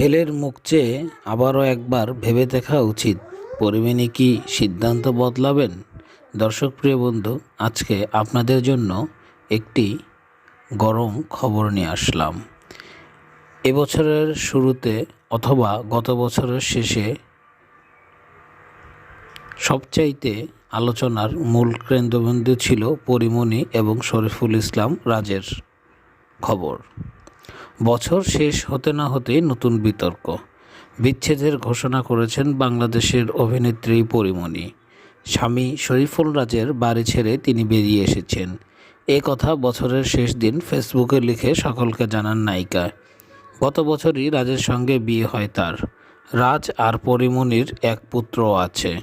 ছেলের মুখ চেয়ে আবারও একবার ভেবে দেখা উচিত। পরিমাণে কি সিদ্ধান্ত বদলাবেন? দর্শক প্রিয় বন্ধু, আজকে আপনাদের জন্য একটি গরম খবর নিয়ে আসলাম। এবছরের শুরুতে অথবা গত বছরের শেষে সবচাইতে আলোচনার মূল কেন্দ্রবিন্দু ছিল পরিমণি এবং শরীফুল ইসলাম রাজের খবর। বছর শেষ হতে না হতেই নতুন বিতর্ক। বিচ্ছেদের ঘোষণা করেছেন বাংলাদেশের অভিনেত্রী পরিমণি। স্বামী শরীফুল রাজের বাড়ি ছেড়ে তিনি বেরিয়ে এসেছেন। এ কথা বছরের শেষ দিন ফেসবুকে লিখে সকলকে জানান নায়িকা। গত বছরই রাজের সঙ্গে বিয়ে হয় তার। রাজ আর পরিমণির এক পুত্র আছে।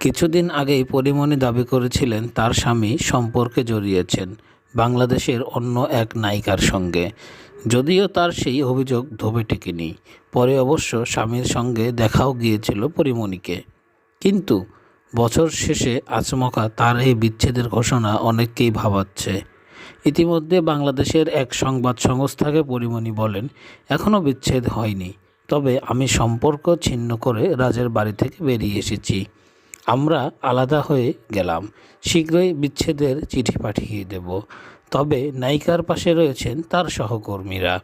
কিছুদিন আগেই পরিমণি দাবি করেছিলেন তার স্বামী সম্পর্কে জড়িয়েছেন। বাংলাদেশের অন্য এক নায়িকার সঙ্গে। যদিও তার সেই অভিযোগ ধোবে টেকেনি পরে অবশ্য স্বামীর সঙ্গে দেখাও গিয়েছিল পরিমণিকে। কিন্তু বছর শেষে আচমকা তার এই বিচ্ছেদের ঘোষণা অনেককেই ভাবাচ্ছে। ইতিমধ্যে বাংলাদেশের এক সংবাদ সংস্থাকে পরিমণি বলেন এখনও বিচ্ছেদ হয়নি। তবে আমি সম্পর্ক ছিন্ন করে রাজের বাড়ি থেকে বেরিয়ে এসেছি। আমরা আলাদা হয়ে গেলাম। শীঘ্রই বিচ্ছেদের চিঠি পাঠিয়ে দেব। তবে নায়িকার পাশে রয়েছেন তার সহকর্মীরা।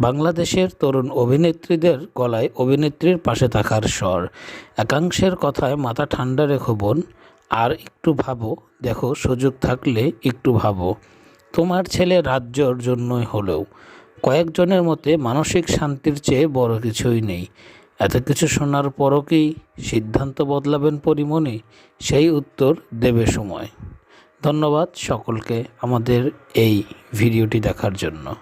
বাংলাদেশের তরুণ অভিনেত্রীদের গলায় অভিনেত্রীর পাশে থাকার স্বর। একাংশের কথায় মাথা ঠান্ডা রেখো বোন। আর একটু ভাবো, দেখো সুযোগ থাকলে একটু ভাবো। তোমার ছেলে রাজ্যর জন্যই হলেও। কয়েকজনের মতে মানসিক শান্তির চেয়ে বড় কিছুই নেই। এত কিছু শোনার পরও কি সিদ্ধান্ত বদলাবেন পরিমণি? সেই উত্তর দেবে সময়। ধন্যবাদ সকলকে আমাদের এই ভিডিওটি দেখার জন্য।